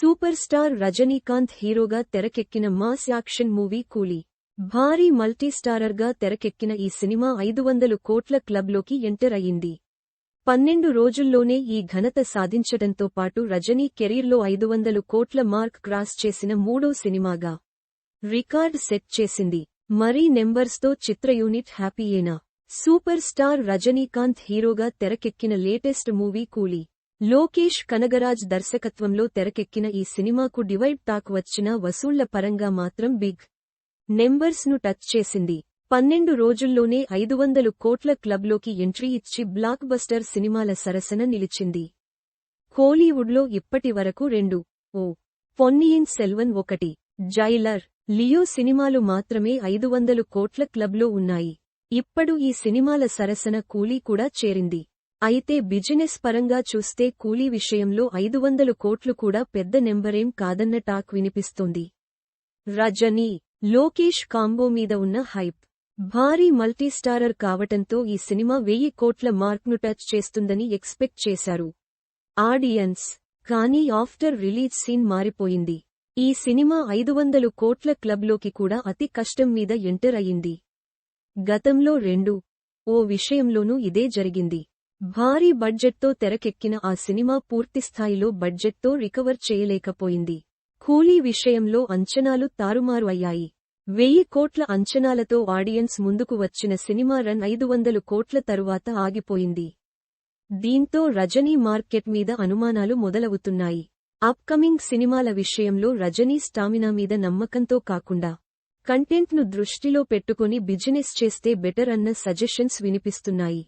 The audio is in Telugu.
సూపర్ స్టార్ రజనీకాంత్ హీరోగా తెరకెక్కిన మాస్ యాక్షన్ మూవీ కూలీ. భారీ మల్టీస్టారర్గా తెరకెక్కిన ఈ సినిమా ఐదు వందలు కోట్ల క్లబ్లోకి ఎంటర్ అయింది పన్నెండు రోజుల్లోనే ఈ ఘనత సాధించడంతో పాటు రజనీ కెరీర్లో ఐదు వందలు కోట్ల మార్క్ క్రాస్ చేసిన మూడో సినిమాగా రికార్డ్ సెట్ చేసింది. మరీ నెంబర్స్తో చిత్ర యూనిట్ హ్యాపీయేనా సూపర్ స్టార్ రజనీకాంత్ హీరోగా తెరకెక్కిన లేటెస్ట్ మూవీ కూలీ. లోకేష్ కనగరాజ్ దర్శకత్వంలో తెరకెక్కిన ఈ సినిమాకు డివైడ్ టాక్ వచ్చిన వసూళ్ళ పరంగా మాత్రం బిగ్ నెంబర్స్ను టచ్ చేసింది. పన్నెండు రోజుల్లోనే ఐదు వందలు కోట్ల క్లబ్లోకి ఎంట్రీ ఇచ్చి బ్లాక్ బస్టర్ సినిమాల సరసన నిలిచింది. కోలీవుడ్లో ఇప్పటి వరకు రెండు ఓ పొన్నియిన్ సెల్వన్ ఒకటి జైలర్ లియో సినిమాలు మాత్రమే ఐదు వందలు కోట్ల క్లబ్లో ఉన్నాయి. ఇప్పుడు ఈ సినిమాల సరసన కూలీ కూడా చేరింది. అయితే బిజినెస్ పరంగా చూస్తే కూలీ విషయంలో ఐదు వందలు కోట్లు కూడా పెద్ద నెంబరేం కాదన్న టాక్ వినిపిస్తోంది. రజనీ లోకేష్ కాంబో మీద ఉన్న హైప్. భారీ మల్టీస్టారర్ కావటంతో ఈ సినిమా వెయ్యి కోట్ల మార్క్ను టచ్ చేస్తుందని ఎక్స్పెక్ట్ చేశారు. ఆడియన్స్. కానీ ఆఫ్టర్ రిలీజ్ సీన్ మారిపోయింది. ఈ సినిమా ఐదు వందలు కోట్ల క్లబ్లోకి కూడా అతి కష్టం మీద ఎంటర్ అయింది గతంలో రెండు. ఓ విషయంలోనూ ఇదే జరిగింది. భారీ బడ్జెట్తో తెరకెక్కిన ఆ సినిమా పూర్తిస్థాయిలో బడ్జెట్తో రికవర్ చేయలేకపోయింది. కూలీ విషయంలో అంచనాలు తారుమారు అయ్యాయి. వెయ్యి కోట్ల అంచనాలతో ఆడియన్స్ ముందుకు వచ్చిన సినిమా రన్ ఐదు వందలు కోట్ల తరువాత ఆగిపోయింది. దీంతో రజనీ మార్కెట్ మీద అనుమానాలు మొదలవుతున్నాయి. అప్కమింగ్ సినిమాల విషయంలో రజనీ స్టామినా మీద నమ్మకంతో కాకుండా కంటెంట్ను దృష్టిలో పెట్టుకుని బిజినెస్ చేస్తే బెటర్ అన్న సజెషన్స్ వినిపిస్తున్నాయి.